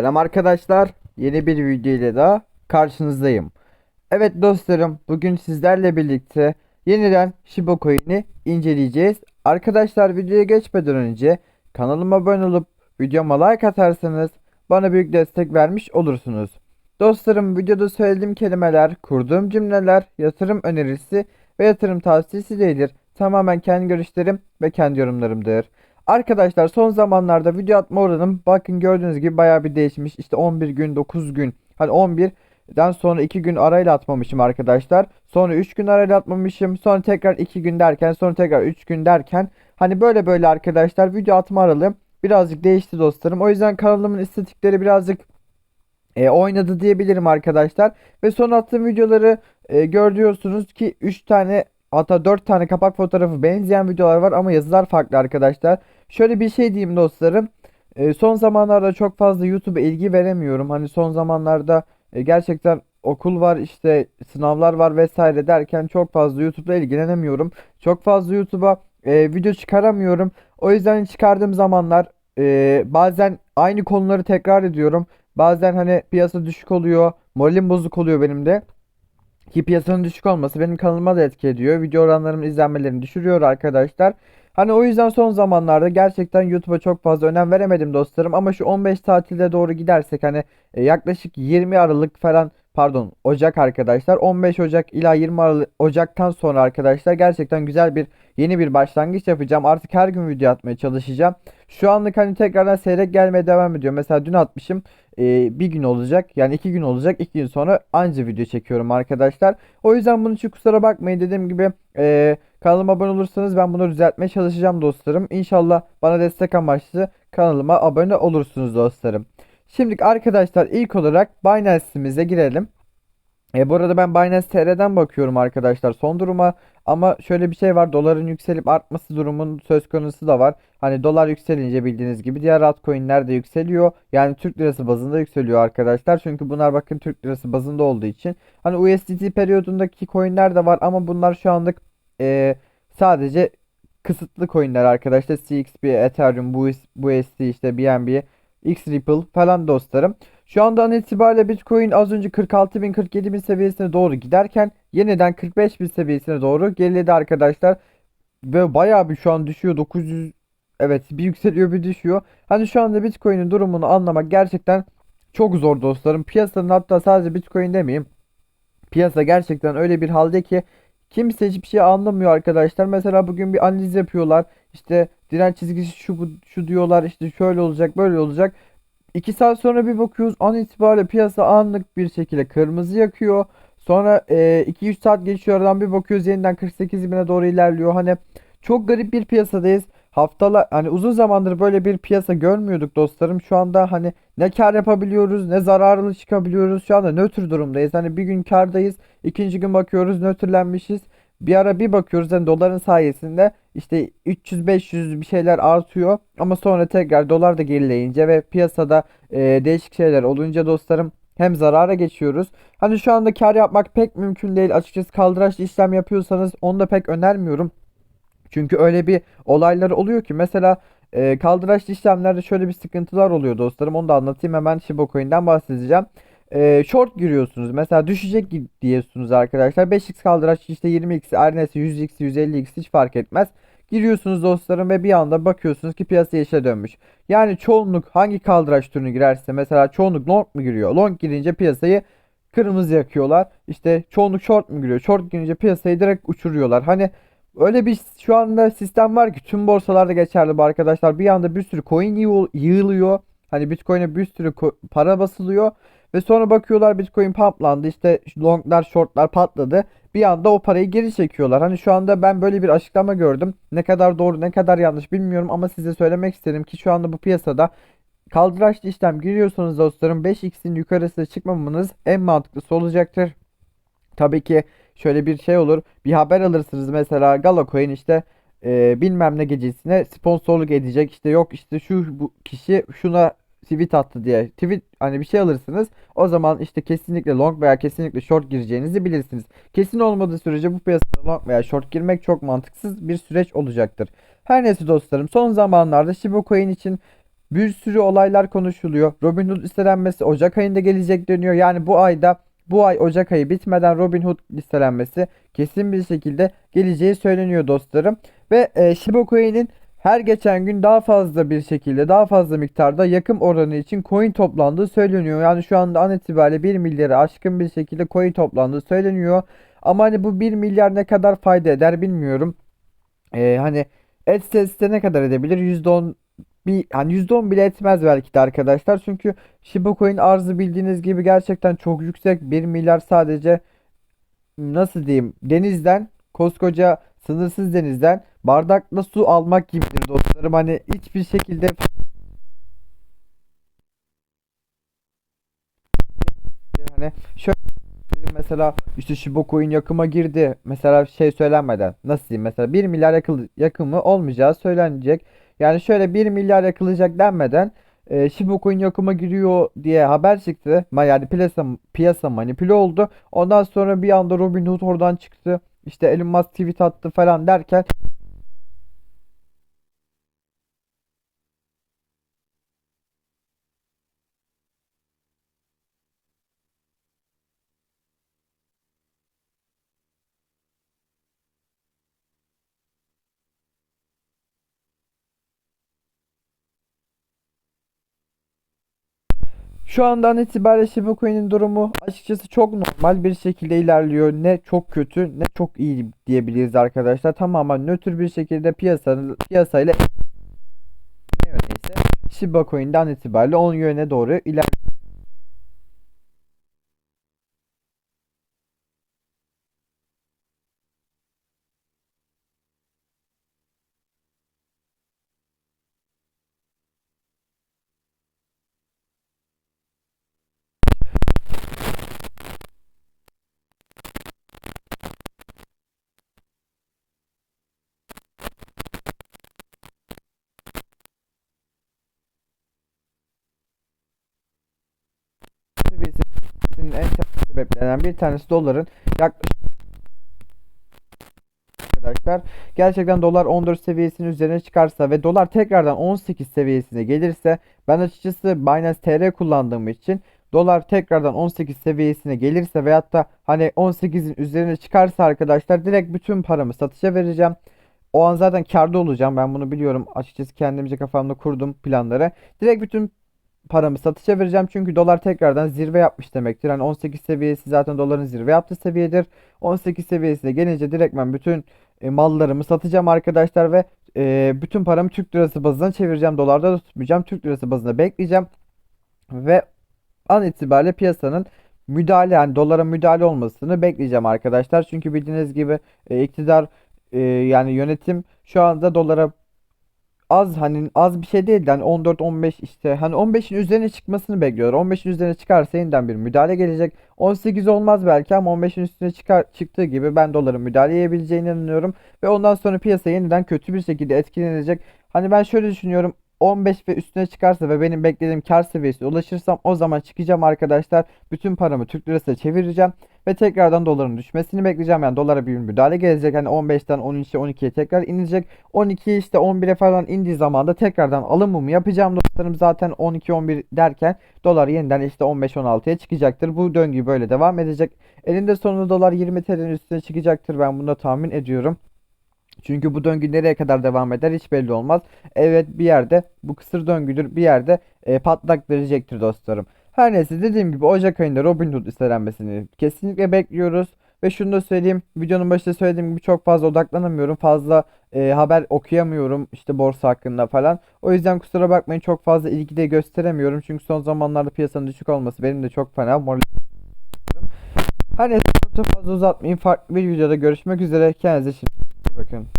Selam arkadaşlar. Yeni bir video ile daha karşınızdayım. Evet dostlarım, bugün sizlerle birlikte yeniden Shiba Coin'i inceleyeceğiz. Arkadaşlar videoya geçmeden önce kanalıma abone olup videoma like atarsanız bana büyük destek vermiş olursunuz. Dostlarım videoda söylediğim kelimeler, kurduğum cümleler, yatırım önerisi ve yatırım tavsiyesi değildir. Tamamen kendi görüşlerim ve kendi yorumlarımdır. Arkadaşlar son zamanlarda video atma oranım bakın gördüğünüz gibi bayağı bir değişmiş. İşte 11 gün 9 gün hani 11'den sonra 2 gün arayla atmamışım arkadaşlar. Sonra 3 gün arayla atmamışım. Sonra tekrar 2 gün derken sonra tekrar 3 gün derken hani böyle böyle arkadaşlar video atma aralığım birazcık değişti dostlarım. O yüzden kanalımın istatikleri birazcık e, oynadı diyebilirim arkadaşlar. Ve son attığım videoları e, görüyorsunuz ki 3 tane hatta 4 tane kapak fotoğrafı benzeyen videolar var ama yazılar farklı arkadaşlar. Şöyle bir şey diyeyim dostlarım. E, son zamanlarda çok fazla YouTube'a ilgi veremiyorum. Hani son zamanlarda e, gerçekten okul var işte sınavlar var vesaire derken çok fazla YouTube'la ilgilenemiyorum. Çok fazla YouTube'a e, video çıkaramıyorum. O yüzden çıkardığım zamanlar e, bazen aynı konuları tekrar ediyorum. Bazen hani piyasa düşük oluyor. Moralim bozuk oluyor benim de. Ki piyasanın düşük olması benim kanalıma da etki ediyor. Video oranlarımın izlenmelerini düşürüyor arkadaşlar. Hani o yüzden son zamanlarda gerçekten YouTube'a çok fazla önem veremedim dostlarım. Ama şu 15 tatilde doğru gidersek hani e, yaklaşık 20 Aralık falan pardon Ocak arkadaşlar. 15 Ocak ila 20 Aralık Ocak'tan sonra arkadaşlar gerçekten güzel bir yeni bir başlangıç yapacağım. Artık her gün video atmaya çalışacağım. Şu anlık hani tekrardan seyrek gelmeye devam ediyor. Mesela dün atmışım e, bir gün olacak. Yani iki gün olacak. iki gün sonra anca video çekiyorum arkadaşlar. O yüzden bunun için kusura bakmayın. Dediğim gibi e, kanalıma abone olursanız ben bunu düzeltmeye çalışacağım dostlarım. İnşallah bana destek amaçlı kanalıma abone olursunuz dostlarım. Şimdi arkadaşlar ilk olarak Binance'imize girelim. E, bu arada ben Binance TR'den bakıyorum arkadaşlar son duruma ama şöyle bir şey var doların yükselip artması durumun söz konusu da var. Hani dolar yükselince bildiğiniz gibi diğer altcoin'ler de yükseliyor. Yani Türk lirası bazında yükseliyor arkadaşlar. Çünkü bunlar bakın Türk lirası bazında olduğu için. Hani USDT periyodundaki coin'ler de var ama bunlar şu anlık e, sadece kısıtlı coin'ler arkadaşlar. CXP, Ethereum, BUSD işte BNB, XRipple falan dostlarım. Şu anda an itibariyle Bitcoin az önce 46 bin 47 bin seviyesine doğru giderken yeniden 45 bin seviyesine doğru geriledi arkadaşlar. Ve bayağı bir şu an düşüyor 900 evet bir yükseliyor bir düşüyor. Hani şu anda Bitcoin'in durumunu anlamak gerçekten çok zor dostlarım. Piyasanın hatta sadece Bitcoin demeyeyim. Piyasa gerçekten öyle bir halde ki kimse hiçbir şey anlamıyor arkadaşlar. Mesela bugün bir analiz yapıyorlar. İşte direnç çizgisi şu şu diyorlar işte şöyle olacak böyle olacak. 2 saat sonra bir bakıyoruz an itibariyle piyasa anlık bir şekilde kırmızı yakıyor. Sonra 2-3 saat geçiyor aradan bir bakıyoruz yeniden 48 bine doğru ilerliyor. Hani çok garip bir piyasadayız. Haftalar hani uzun zamandır böyle bir piyasa görmüyorduk dostlarım. Şu anda hani ne kar yapabiliyoruz ne zararlı çıkabiliyoruz. Şu anda nötr durumdayız. Hani bir gün kardayız. ikinci gün bakıyoruz nötrlenmişiz. Bir ara bir bakıyoruz hani doların sayesinde işte 300-500 bir şeyler artıyor ama sonra tekrar dolar da gerileyince ve piyasada e, değişik şeyler olunca dostlarım hem zarara geçiyoruz. Hani şu anda kar yapmak pek mümkün değil. Açıkçası kaldıraçlı işlem yapıyorsanız onu da pek önermiyorum. Çünkü öyle bir olaylar oluyor ki mesela e, kaldıraçlı işlemlerde şöyle bir sıkıntılar oluyor dostlarım. Onu da anlatayım hemen Shiba Coin'den bahsedeceğim e, short giriyorsunuz. Mesela düşecek diyorsunuz arkadaşlar. 5x kaldıraç işte 20x her neyse 100x 150x hiç fark etmez. Giriyorsunuz dostlarım ve bir anda bakıyorsunuz ki piyasa yeşile dönmüş. Yani çoğunluk hangi kaldıraç türünü girerse mesela çoğunluk long mu giriyor? Long girince piyasayı kırmızı yakıyorlar. İşte çoğunluk short mu giriyor? Short girince piyasayı direkt uçuruyorlar. Hani öyle bir şu anda sistem var ki tüm borsalarda geçerli bu arkadaşlar. Bir anda bir sürü coin yığılıyor. Hani Bitcoin'e bir sürü para basılıyor. Ve sonra bakıyorlar Bitcoin pumplandı işte longlar shortlar patladı. Bir anda o parayı geri çekiyorlar. Hani şu anda ben böyle bir açıklama gördüm. Ne kadar doğru ne kadar yanlış bilmiyorum ama size söylemek isterim ki şu anda bu piyasada kaldıraçlı işlem giriyorsanız dostlarım 5x'in yukarısına çıkmamanız en mantıklısı olacaktır. Tabii ki şöyle bir şey olur. Bir haber alırsınız mesela Galacoin işte e, bilmem ne gecesine sponsorluk edecek. işte yok işte şu bu kişi şuna tweet attı diye tweet hani bir şey alırsınız. O zaman işte kesinlikle long veya kesinlikle short gireceğinizi bilirsiniz. Kesin olmadığı sürece bu piyasada long veya short girmek çok mantıksız bir süreç olacaktır. Her neyse dostlarım son zamanlarda Shiba Coin için Bir sürü olaylar konuşuluyor. Robinhood listelenmesi Ocak ayında gelecek deniyor. Yani bu ayda bu ay Ocak ayı bitmeden Robinhood listelenmesi kesin bir şekilde geleceği söyleniyor dostlarım. Ve e, Shiba Coin'in her geçen gün daha fazla bir şekilde daha fazla miktarda yakım oranı için coin toplandığı söyleniyor. Yani şu anda an itibariyle 1 milyarı aşkın bir şekilde coin toplandığı söyleniyor. Ama hani bu 1 milyar ne kadar fayda eder bilmiyorum. Ee, hani etse ne kadar edebilir? %10 bir hani %10 bile etmez belki de arkadaşlar. Çünkü Shiba Coin arzı bildiğiniz gibi gerçekten çok yüksek. 1 milyar sadece nasıl diyeyim denizden koskoca sınırsız denizden bardakla su almak gibidir dostlarım. Hani hiçbir şekilde hani şöyle mesela işte Shiba Coin yakıma girdi. Mesela şey söylenmeden nasıl diyeyim mesela 1 milyar yakıl, yakımı olmayacağı söylenecek. Yani şöyle 1 milyar yakılacak denmeden e, Shiba Coin yakıma giriyor diye haber çıktı. Yani piyasa, piyasa manipüle oldu. Ondan sonra bir anda Robinhood oradan çıktı. İşte Elon Musk tweet attı falan derken Şu andan itibariyle Shiba Coin'in durumu açıkçası çok normal bir şekilde ilerliyor. Ne çok kötü ne çok iyi diyebiliriz arkadaşlar. Tamamen nötr bir şekilde piyasanın piyasayla ne yöneyse Shiba Coin'den itibariyle onun yöne doğru ilerliyor. seviyesinin en sebeplerinden bir tanesi doların yaklaşık arkadaşlar. Gerçekten dolar 14 seviyesinin üzerine çıkarsa ve dolar tekrardan 18 seviyesine gelirse ben açıkçası Binance TR kullandığım için dolar tekrardan 18 seviyesine gelirse veyahut da hani 18'in üzerine çıkarsa arkadaşlar direkt bütün paramı satışa vereceğim. O an zaten kârda olacağım. Ben bunu biliyorum. Açıkçası kendimce kafamda kurdum planları. Direkt bütün paramı satışa vereceğim. Çünkü dolar tekrardan zirve yapmış demektir. Hani 18 seviyesi zaten doların zirve yaptığı seviyedir. 18 seviyesine gelince direktmen bütün e, mallarımı satacağım arkadaşlar ve e, bütün paramı Türk lirası bazına çevireceğim. Dolarda da tutmayacağım. Türk lirası bazına bekleyeceğim. Ve an itibariyle piyasanın müdahale yani dolara müdahale olmasını bekleyeceğim arkadaşlar. Çünkü bildiğiniz gibi e, iktidar e, yani yönetim şu anda dolara az hani az bir şey değil de hani 14-15 işte hani 15'in üzerine çıkmasını bekliyorlar. 15'in üzerine çıkarsa yeniden bir müdahale gelecek. 18 olmaz belki ama 15'in üstüne çıkar, çıktığı gibi ben doların müdahale edebileceğine inanıyorum. Ve ondan sonra piyasa yeniden kötü bir şekilde etkilenecek. Hani ben şöyle düşünüyorum. 15 ve üstüne çıkarsa ve benim beklediğim kar seviyesine ulaşırsam o zaman çıkacağım arkadaşlar. Bütün paramı Türk lirasına çevireceğim. Ve tekrardan doların düşmesini bekleyeceğim. Yani dolara bir müdahale gelecek. Hani 15'ten 13'e 12'ye tekrar inecek. 12 işte 11'e falan indiği zaman da tekrardan alımımı yapacağım dostlarım. Zaten 12-11 derken dolar yeniden işte 15-16'ya çıkacaktır. Bu döngü böyle devam edecek. Elinde sonunda dolar 20 TL'nin üstüne çıkacaktır. Ben bunu tahmin ediyorum. Çünkü bu döngü nereye kadar devam eder hiç belli olmaz. Evet bir yerde bu kısır döngüdür bir yerde e, patlak verecektir dostlarım. Her neyse dediğim gibi Ocak ayında Robinhood listelenmesini kesinlikle bekliyoruz. Ve şunu da söyleyeyim videonun başında söylediğim gibi çok fazla odaklanamıyorum. Fazla e, haber okuyamıyorum işte borsa hakkında falan. O yüzden kusura bakmayın çok fazla ilgi de gösteremiyorum. Çünkü son zamanlarda piyasanın düşük olması benim de çok fena moral. Her neyse çok da fazla uzatmayayım. Farklı bir videoda görüşmek üzere. Kendinize şimdi bakın.